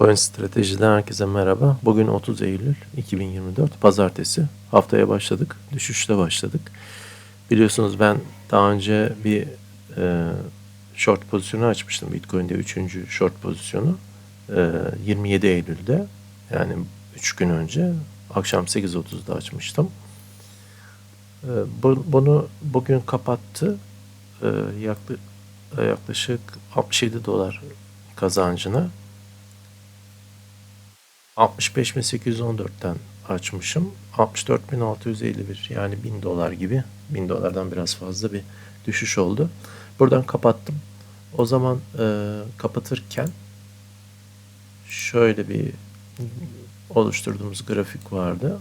Coin Strateji'den herkese merhaba. Bugün 30 Eylül 2024 Pazartesi. Haftaya başladık. Düşüşle başladık. Biliyorsunuz ben daha önce bir e, short pozisyonu açmıştım. Bitcoin'de 3. short pozisyonu. E, 27 Eylül'de yani 3 gün önce akşam 8.30'da açmıştım. E, bu, bunu bugün kapattı. E, yaklaşık 67 dolar kazancına 65.814'ten açmışım. 64.651 yani 1000 dolar gibi. 1000 dolardan biraz fazla bir düşüş oldu. Buradan kapattım. O zaman e, kapatırken şöyle bir oluşturduğumuz grafik vardı.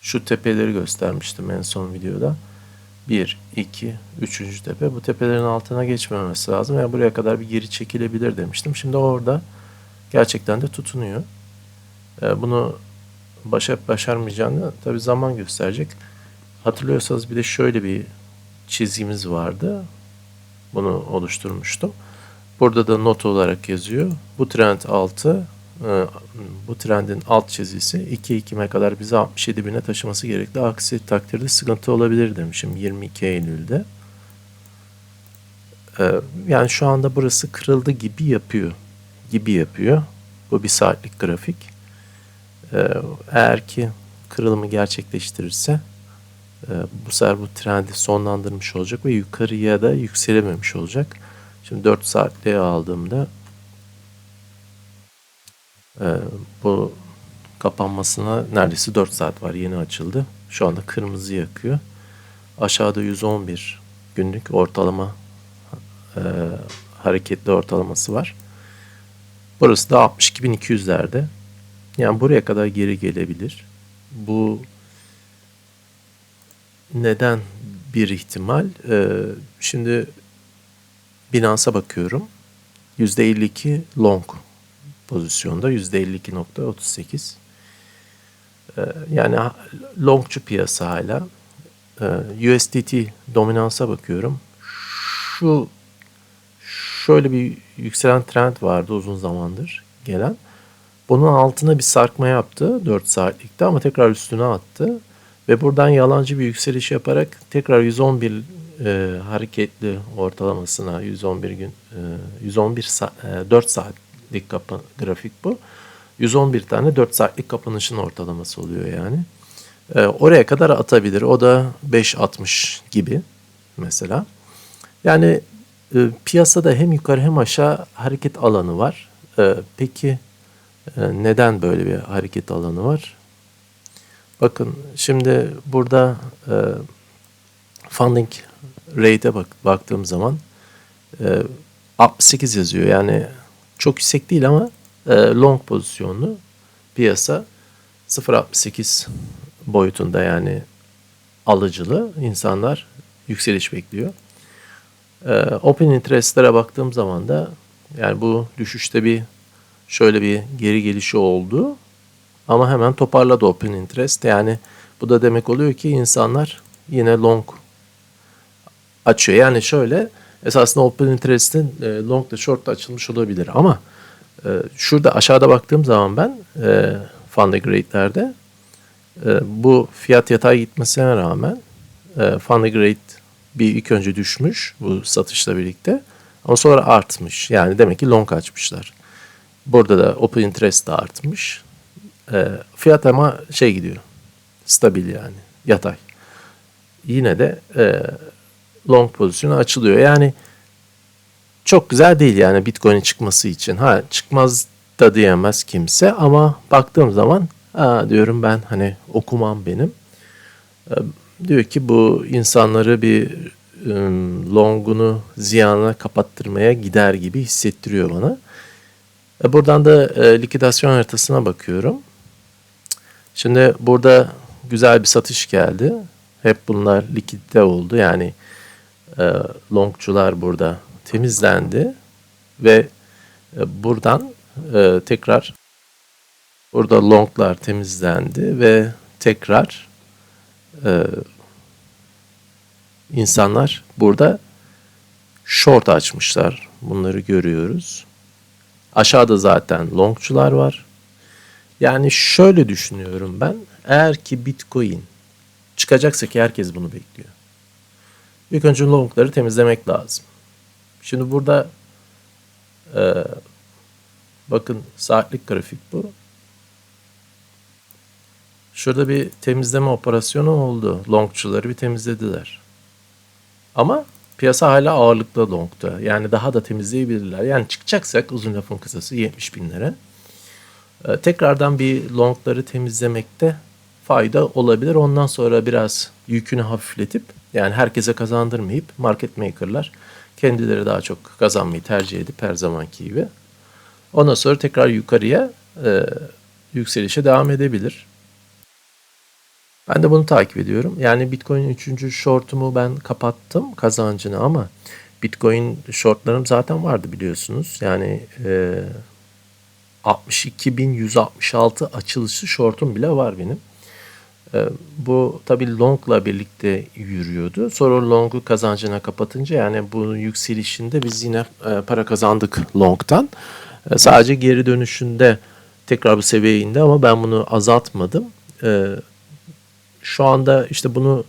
Şu tepeleri göstermiştim en son videoda. 1, 2, 3. tepe. Bu tepelerin altına geçmemesi lazım. Yani buraya kadar bir geri çekilebilir demiştim. Şimdi orada gerçekten de tutunuyor. Ee, bunu başarıp başarmayacağını tabi zaman gösterecek. Hatırlıyorsanız bir de şöyle bir çizgimiz vardı. Bunu oluşturmuştum. Burada da not olarak yazıyor. Bu trend altı ee, bu trendin alt çizgisi 2 2'me kadar bizi 67 bine taşıması gerekli. Aksi takdirde sıkıntı olabilir demişim 22 Eylül'de. Ee, yani şu anda burası kırıldı gibi yapıyor. Gibi yapıyor. Bu bir saatlik grafik. Ee, eğer ki kırılımı gerçekleştirirse e, bu sefer bu trendi sonlandırmış olacak ve yukarıya da yükselememiş olacak. Şimdi 4 saatliğe aldığımda ee, bu kapanmasına neredeyse 4 saat var. Yeni açıldı. Şu anda kırmızı yakıyor. Aşağıda 111 günlük ortalama e, hareketli ortalaması var. Burası da 62.200'lerde. Yani buraya kadar geri gelebilir. Bu neden bir ihtimal? Ee, şimdi Binance'a bakıyorum. %52 long pozisyonda %52.38. Ee, yani longçu piyasa hala. Ee, USDT dominansa bakıyorum. Şu şöyle bir yükselen trend vardı uzun zamandır gelen. Bunun altına bir sarkma yaptı 4 saatlikte ama tekrar üstüne attı. Ve buradan yalancı bir yükseliş yaparak tekrar 111 e, hareketli ortalamasına 111 gün e, 111 sa e, 4 saat saatlik kapı, grafik bu. 111 tane 4 saatlik kapanışın ortalaması oluyor yani. E, oraya kadar atabilir. O da 5.60 gibi mesela. Yani e, piyasada hem yukarı hem aşağı hareket alanı var. E, peki e, neden böyle bir hareket alanı var? Bakın şimdi burada e, funding rate'e bak, baktığım zaman e, 68 yazıyor. Yani çok yüksek değil ama e, long pozisyonlu piyasa 0.68 boyutunda yani alıcılı insanlar yükseliş bekliyor. E, open interest'lere baktığım zaman da yani bu düşüşte bir şöyle bir geri gelişi oldu. Ama hemen toparladı open interest. Yani bu da demek oluyor ki insanlar yine long açıyor. Yani şöyle esasında open interest'in e, long da short da açılmış olabilir ama e, şurada aşağıda baktığım zaman ben e, funding rate'lerde e, bu fiyat yatay gitmesine rağmen e, funding rate bir ilk önce düşmüş bu satışla birlikte ama sonra artmış. Yani demek ki long açmışlar. Burada da open interest de artmış. E, fiyat ama şey gidiyor. Stabil yani. Yatay. Yine de e, long pozisyonu açılıyor. Yani çok güzel değil yani Bitcoin'in çıkması için. Ha çıkmaz da diyemez kimse ama baktığım zaman ha, diyorum ben hani okumam benim. Ee, diyor ki bu insanları bir ım, longunu ziyana kapattırmaya gider gibi hissettiriyor bana. E, buradan da e, likidasyon haritasına bakıyorum. Şimdi burada güzel bir satış geldi. Hep bunlar likitte oldu. Yani e, longçular burada temizlendi ve e, buradan e, tekrar burada longlar temizlendi ve tekrar e, insanlar burada short açmışlar. Bunları görüyoruz. Aşağıda zaten longçular var. Yani şöyle düşünüyorum ben. Eğer ki Bitcoin çıkacaksa ki herkes bunu bekliyor. İlk önce longları temizlemek lazım. Şimdi burada e, bakın saatlik grafik bu. Şurada bir temizleme operasyonu oldu. Longçuları bir temizlediler. Ama piyasa hala ağırlıklı longta. Yani daha da temizleyebilirler. Yani çıkacaksak uzun lafın kısası 70 binlere. Ee, tekrardan bir longları temizlemekte fayda olabilir. Ondan sonra biraz yükünü hafifletip yani herkese kazandırmayıp market maker'lar kendileri daha çok kazanmayı tercih edip her zamanki gibi. Ondan sonra tekrar yukarıya e, yükselişe devam edebilir. Ben de bunu takip ediyorum. Yani Bitcoin 3. shortumu ben kapattım kazancını ama Bitcoin shortlarım zaten vardı biliyorsunuz. Yani e, 62.166 açılışı shortum bile var benim. E, bu tabi longla birlikte yürüyordu. Sonra longu kazancına kapatınca yani bunun yükselişinde biz yine e, para kazandık longtan. E, sadece geri dönüşünde tekrar bu seviyeye indi ama ben bunu azaltmadım. Şu anda işte bunu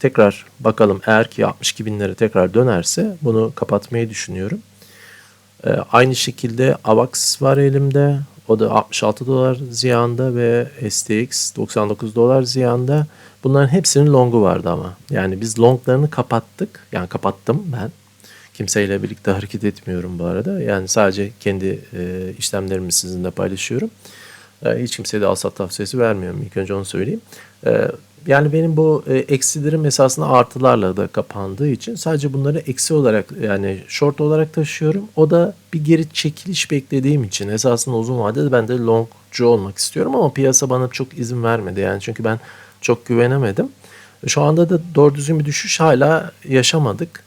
tekrar bakalım eğer ki 62 binlere tekrar dönerse bunu kapatmayı düşünüyorum. Aynı şekilde AVAX var elimde. O da 66 dolar ziyanda ve STX 99 dolar ziyanda. Bunların hepsinin longu vardı ama. Yani biz longlarını kapattık. Yani kapattım ben. Kimseyle birlikte hareket etmiyorum bu arada. Yani sadece kendi e, işlemlerimi sizinle paylaşıyorum. E, hiç kimseye de alsat tavsiyesi vermiyorum. İlk önce onu söyleyeyim. E, yani benim bu e, eksilerim esasında artılarla da kapandığı için sadece bunları eksi olarak yani short olarak taşıyorum. O da bir geri çekiliş beklediğim için esasında uzun vadede ben de longcu olmak istiyorum ama piyasa bana çok izin vermedi. Yani çünkü ben çok güvenemedim. Şu anda da doğru düzgün bir düşüş hala yaşamadık.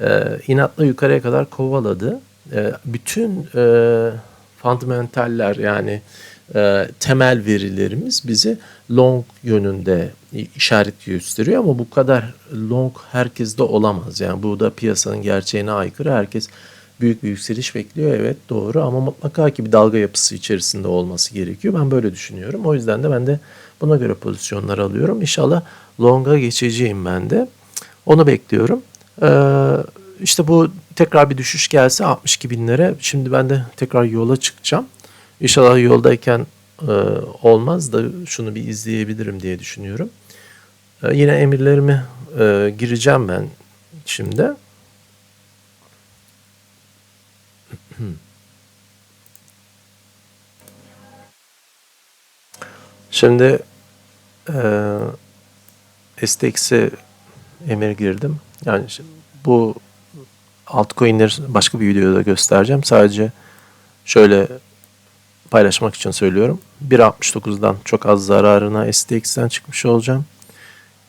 E, inatla yukarıya kadar kovaladı. E, bütün e, fundamentaller yani e, temel verilerimiz bizi long yönünde işaret gösteriyor ama bu kadar long herkeste olamaz. Yani bu da piyasanın gerçeğine aykırı. Herkes büyük bir yükseliş bekliyor. Evet doğru ama mutlaka ki bir dalga yapısı içerisinde olması gerekiyor. Ben böyle düşünüyorum. O yüzden de ben de buna göre pozisyonlar alıyorum. İnşallah long'a geçeceğim ben de. Onu bekliyorum. Ee, işte bu tekrar bir düşüş gelse 62 binlere. Şimdi ben de tekrar yola çıkacağım. İnşallah yoldayken e, olmaz da şunu bir izleyebilirim diye düşünüyorum. E, yine emirlerimi e, gireceğim ben şimdi. Şimdi e, STX'e emir girdim. Yani bu altcoin'leri başka bir videoda göstereceğim. Sadece şöyle paylaşmak için söylüyorum. 1.69'dan çok az zararına STX'ten çıkmış olacağım.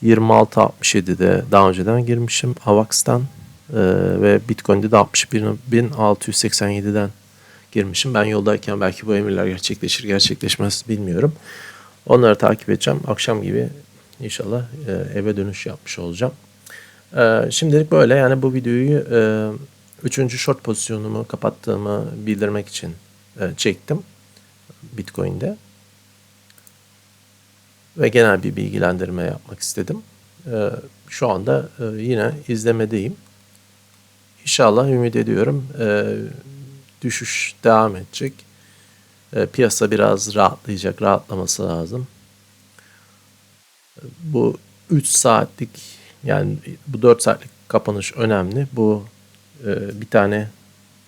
26.67'de daha önceden girmişim AVAX'tan ee, ve Bitcoin'de de 61.687'den girmişim. Ben yoldayken belki bu emirler gerçekleşir gerçekleşmez bilmiyorum. Onları takip edeceğim. Akşam gibi inşallah e, eve dönüş yapmış olacağım. E, şimdilik böyle yani bu videoyu e, üçüncü short pozisyonumu kapattığımı bildirmek için e, çektim. Bitcoin'de. Ve genel bir bilgilendirme yapmak istedim. Ee, şu anda e, yine izlemedeyim. İnşallah ümit ediyorum e, düşüş devam edecek. E, piyasa biraz rahatlayacak, rahatlaması lazım. Bu 3 saatlik yani bu 4 saatlik kapanış önemli. Bu bir tane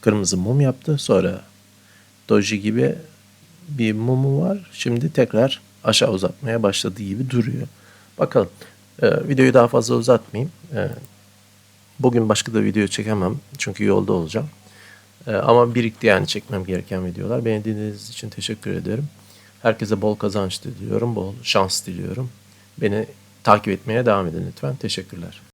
kırmızı mum yaptı. Sonra doji gibi bir mumu var. Şimdi tekrar aşağı uzatmaya başladığı gibi duruyor. Bakalım. Ee, videoyu daha fazla uzatmayayım. Ee, bugün başka da video çekemem. Çünkü yolda olacağım. Ee, ama birikti yani çekmem gereken videolar. Beni dinlediğiniz için teşekkür ederim. Herkese bol kazanç diliyorum. Bol şans diliyorum. Beni takip etmeye devam edin lütfen. Teşekkürler.